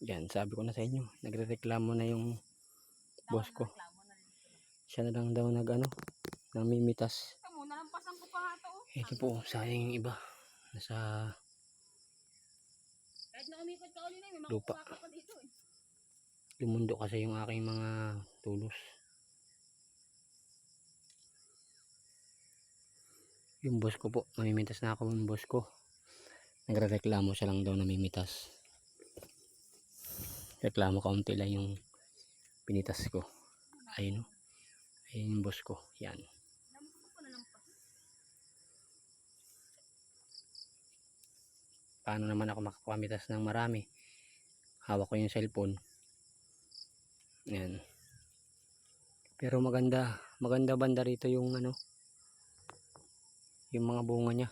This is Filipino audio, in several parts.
Yan, sabi ko na sa inyo, nagrereklamo na yung boss ko. Siya na lang daw nag ano, namimitas. Ito mo, nalampasan ko pa nga ito. oh. Ito po, sayang yung iba. Nasa Kahit na umikot ka uli na, may Lupa. makukuha ka pa dito eh. lumundo kasi yung aking mga tulos. Yung boss ko po, namimitas na ako yung boss ko. Nagrereklamo siya lang daw namimitas. Reklamo kaunti lang yung pinitas ko. Ayun o. Ayun yung boss ko. Yan. Paano naman ako makakamitas ng marami? Hawak ko yung cellphone. Yan. Pero maganda. Maganda banda rito yung ano. Yung mga bunga niya.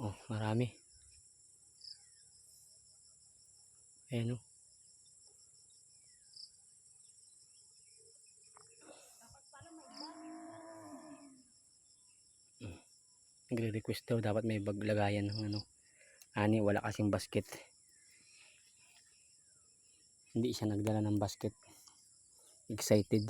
Oh, marami. Ayan oh. Nagre-request daw dapat may baglagayan ng ano. Ani, wala kasing basket. Hindi siya nagdala ng basket. Excited.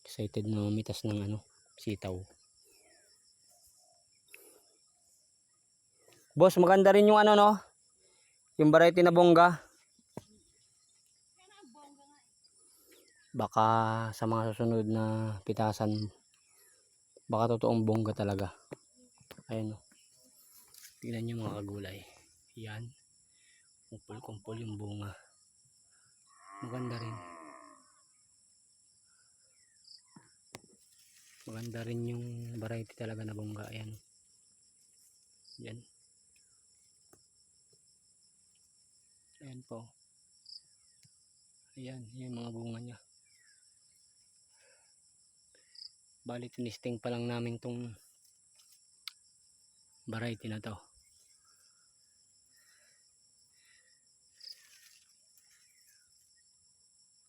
Excited na mamitas ng ano, sitaw. Boss, maganda rin yung ano no? Yung variety na bongga. Kaya na ang bongga nga eh. Baka sa mga susunod na pitasan, baka totoong bongga talaga. Ayan o. Tingnan nyo mga kagulay. Yan. Kumpul-kumpul yung bunga. Maganda rin. Maganda rin yung variety talaga na bongga. Ayan. Yan. Ayan po. Ayan, yung mga bunga niya. Bali, tinisting pa lang namin tong variety na to.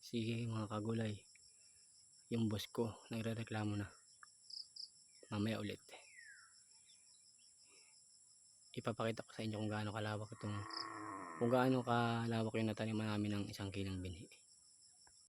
Sige mga kagulay. Yung boss ko, nagre-reklamo na. Mamaya ulit. Ipapakita ko sa inyo kung gaano kalawak itong kung gaano kalawak yung nataniman namin ng isang kilang binhi.